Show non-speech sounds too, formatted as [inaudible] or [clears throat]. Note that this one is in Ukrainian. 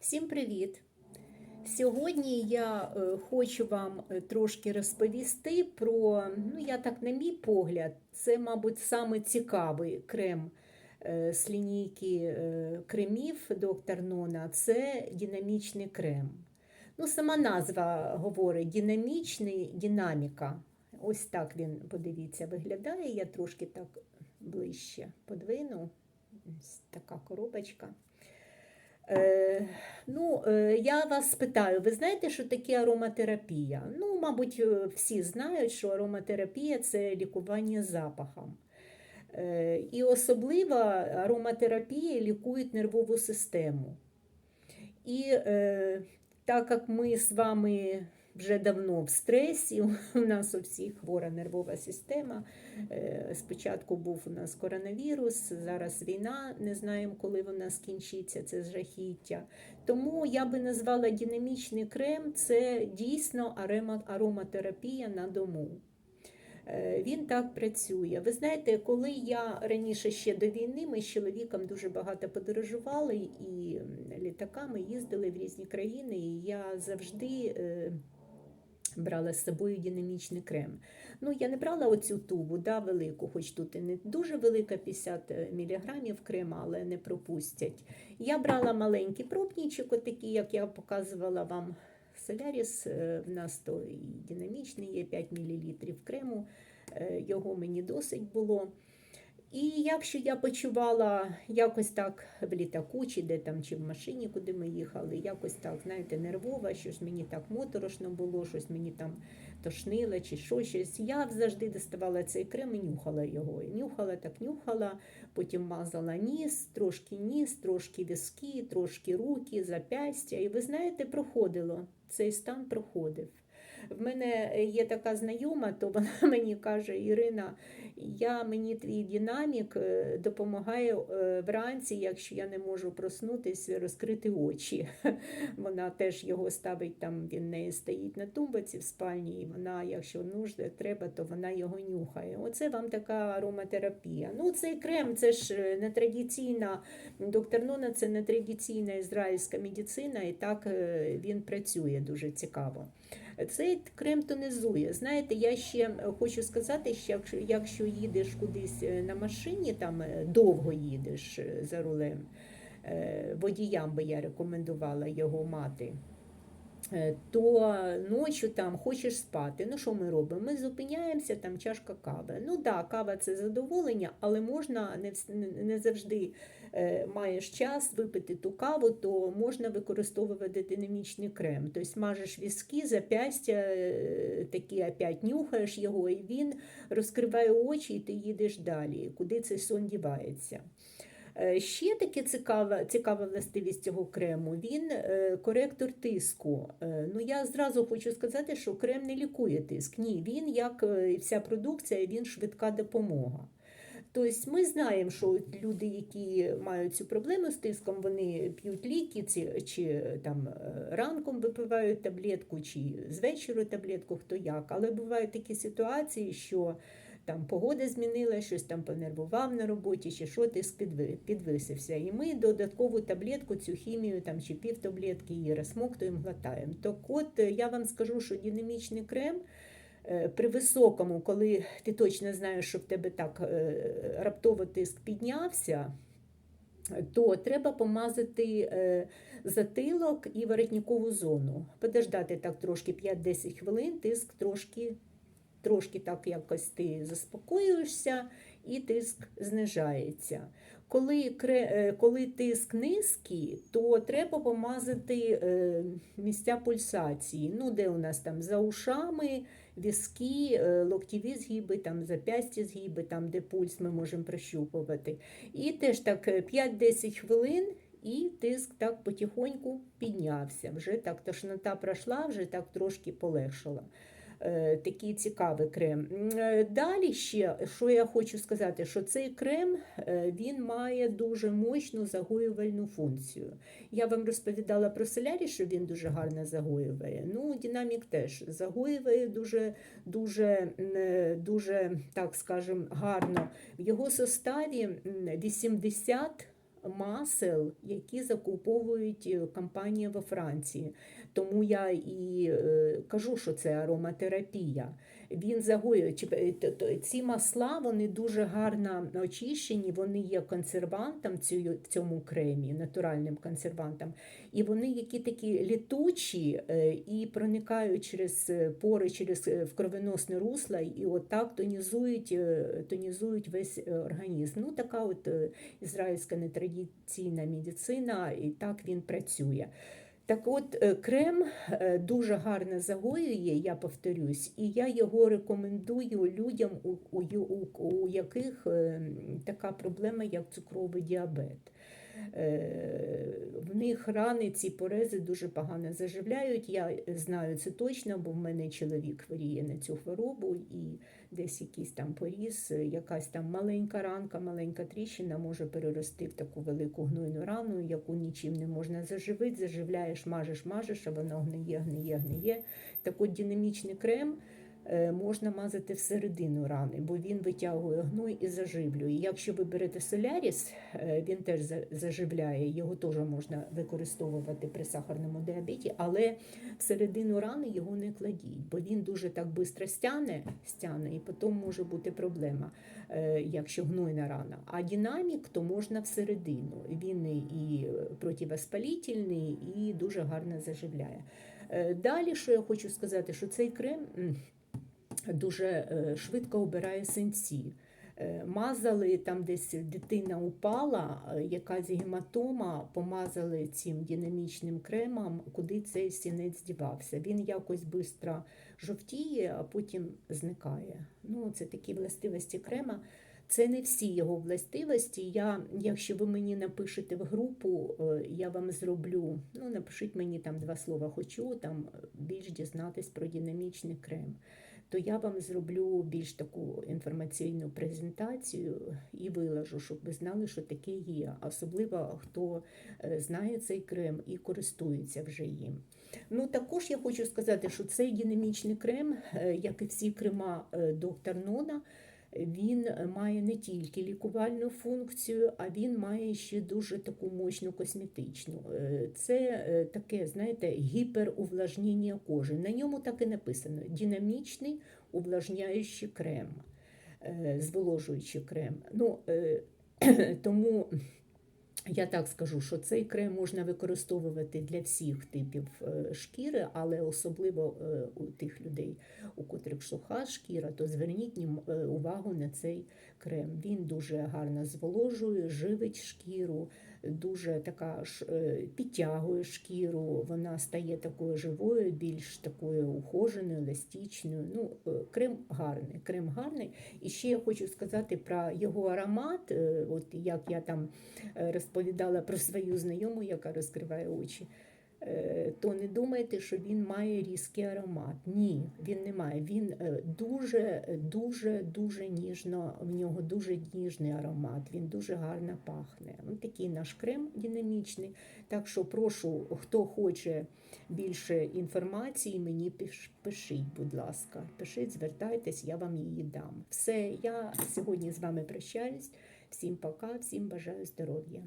Всім привіт! Сьогодні я е, хочу вам е, трошки розповісти про, ну я так, на мій погляд, це, мабуть, саме цікавий крем е, з лінійки кремів доктор Нона це динамічний крем. Ну, сама назва говорить динамічний, динаміка. Ось так він, подивіться, виглядає. Я трошки так ближче подвину. Ось така коробочка. Е, ну, е, я вас питаю, ви знаєте, що таке ароматерапія? Ну, мабуть, е, всі знають, що ароматерапія це лікування запахом. І особливо ароматерапія лікує нервову систему. І так як ми з вами вже давно в стресі, у нас у всіх хвора нервова система. Е, Спочатку був у нас коронавірус, зараз війна, не знаємо, коли вона скінчиться, це жахіття. Тому я би назвала динамічний крем це дійсно ароматерапія на дому. Е, Він так працює. Ви знаєте, коли я раніше ще до війни, ми з чоловіком дуже багато подорожували і літаками їздили в різні країни, і я завжди. Е, Брала з собою динамічний крем. Ну, я не брала оцю тубу, да, велику, хоч тут і не дуже велика, 50 мг крема, але не пропустять. Я брала маленький пробничок, отакий, як я показувала вам Соляріс. е, В нас то і динамічний є 5 мл крему, е, його мені досить було. І якщо я почувала якось так в літаку, чи де там, чи в машині, куди ми їхали, якось так, знаєте, нервова, щось мені так моторошно було, щось мені там тошнило, чи що, щось. Я завжди доставала цей крем і нюхала його. Нюхала, так нюхала, потім мазала ніс, трошки ніс, трошки виски, трошки руки, запястя. І ви знаєте, проходило. Цей стан проходив. В мене є така знайома, то вона [laughs] мені каже: Ірина, я мені твій динамік е, допомагає е, вранці, якщо я не можу проснутися, розкрити очі. [laughs] Вона теж його ставить там, він в неї стоїть на тумбаці в спальні, і вона, якщо нужда, треба, то вона його нюхає. Оце вам така ароматерапія. Ну, цей крем, це ж е, не традиційна, доктор Нона, це не традиційна ізраїльська медицина, і так він працює дуже цікаво. Цей крем тонізує. Знаєте, я ще хочу сказати, що якщо, їдеш кудись е, на машині, там е, довго їдеш е, за рулем, е, водіям би я рекомендувала його мати. Е, То ночі там хочеш спати. Ну що ми робимо? Ми зупиняємося, там чашка кави. Ну да, кава це задоволення, але можна не, не- завжди е, маєш час випити ту каву, то можна використовувати динамічний крем. Тобто мажеш віски, запястя, е, такі опять нюхаєш його, і він розкриває очі, і ти їдеш далі, куди цей сон дівається. Е, Ще таке цікава, цікава властивість цього крему. Він е, коректор тиску. Е, Ну я зразу хочу сказати, що крем не лікує тиск. Ні, він, як і вся продукція, він швидка допомога. Тобто ми знаємо, що люди, які мають цю проблему з тиском, вони п'ють ліки, ці- чи там ранком випивають таблетку, чи з вечора таблетку, хто як. Але бувають такі ситуації, що там погода змінила, щось там понервував на роботі, чи що тиск підвисився. І ми додаткову таблетку, цю хімію там, чи півтаблетки її розсмоктуємо, глотаємо. Так от е, я вам скажу, що динамічний крем. Е, При високому, коли ти точно знаєш, що в тебе так е, раптово тиск піднявся, то треба помазати затилок і воротникову зону. Подождати так трошки 5-10 хвилин, тиск трошки, трошки так якось ти заспокоюєшся і тиск знижається. Коли, е, коли тиск низький, то треба помазати е, місця пульсації. Ну, де у нас там за ушами, візки, е, локтєві згиби, там зап'ястя згиби, там, де пульс ми можемо прощупувати. І теж так е, 5-10 хвилин. І тиск так потихоньку піднявся. Вже так тошнота пройшла, вже так трошки полегшала. Е, Такий цікавий крем. Е, Далі ще, що я хочу сказати, що цей крем е, він має дуже мощну загоювальну функцію. Я вам розповідала про солярі, що він дуже гарно загоює. Ну, динамік теж загоює дуже, дуже, дуже так скажем, гарно. В його составі м, 80 масел, які закуповують е, компанії во Франції. Тому я і е, кажу, що це ароматерапія. Він загоює е, ці масла, вони дуже гарно очищені, вони є консервантом в цьому кремі, натуральним консервантом. І вони які такі літучі е, і проникають через е, пори, через е, в кровоносне русло, і отак тонізують, тонізують весь організм. Ну, така от ізраїльська нетрадиційна медицина, і так він працює. Так от, е, крем е, дуже гарно загоює, я повторюсь, і я його рекомендую людям, у, у, у, яких е, така проблема, як цукровий діабет. Них рани, ці порези дуже погано заживляють. Я знаю це точно, бо в мене чоловік хворіє на цю хворобу, і десь якийсь там поріз, якась там маленька ранка, маленька тріщина може перерости в таку велику гнойну рану, яку нічим не можна заживити. Заживляєш, мажеш, мажеш, а воно гниє, гниє, гниє. Так от динамічний крем можна мазати всередину рани, бо він витягує гной і заживлює. Якщо ви берете соляріс, е, він теж за- заживляє, його теж можна використовувати при сахарному діабеті, але всередину рани його не кладіть, бо він дуже так швидко стяне, стяне, і потім може бути проблема, е, якщо гнойна рана. А динамік то можна всередину. Він і- противоспалительний, і дуже гарно заживляє. Е, Далі, що я хочу сказати, що цей крем дуже е, швидко обирає синці. Е, Мазали там десь дитина упала, е, якась гематома, помазали цим динамічним кремом, куди цей сінець дівався. Він якось швидко жовтіє, а потім зникає. Ну, це такі властивості крема. Це не всі його властивості. Я, якщо ви мені напишете в групу, я вам зроблю. Ну, напишіть мені там два слова хочу, там більш дізнатись про динамічний крем. То я вам зроблю більш таку інформаційну презентацію і вилажу, щоб ви знали, що таке є. Особливо хто е, знає цей крем і користується вже їм. Ну також я хочу сказати, що цей динамічний крем, е, як і всі крема е, доктор Нона, він має не тільки лікувальну функцію, а він має ще дуже таку мощну косметичну. Е, Це е, таке, знаєте, гіперувлажнення кожи. На ньому так і написано: динамічний увлажняючий крем, е, зволожуючий крем. Ну, е, [clears throat] тому я так скажу, що цей крем можна використовувати для всіх типів е, шкіри, але особливо е, у тих людей, у котрих суха шкіра, то зверніть е, увагу на цей крем. Він дуже гарно зволожує, живить шкіру, дуже така підтягує шкіру, вона стає такою живою, більш такою ухоженою, еластичною. Ну, крем гарний, крем гарний. І ще я хочу сказати про його аромат, от як я там е, розповідала про свою знайому, яка розкриває очі. е, То не думайте, що він має різкий аромат. Ні, він не має. Він е, дуже, дуже, дуже ніжно, в нього дуже ніжний аромат, він дуже гарно пахне. Ось такий наш крем динамічний. Так що прошу, хто хоче більше інформації, мені пишіть, будь ласка. Пишіть, звертайтесь, я вам її дам. Все, я сьогодні з вами прощаюсь. Всім пока, всім бажаю здоров'я.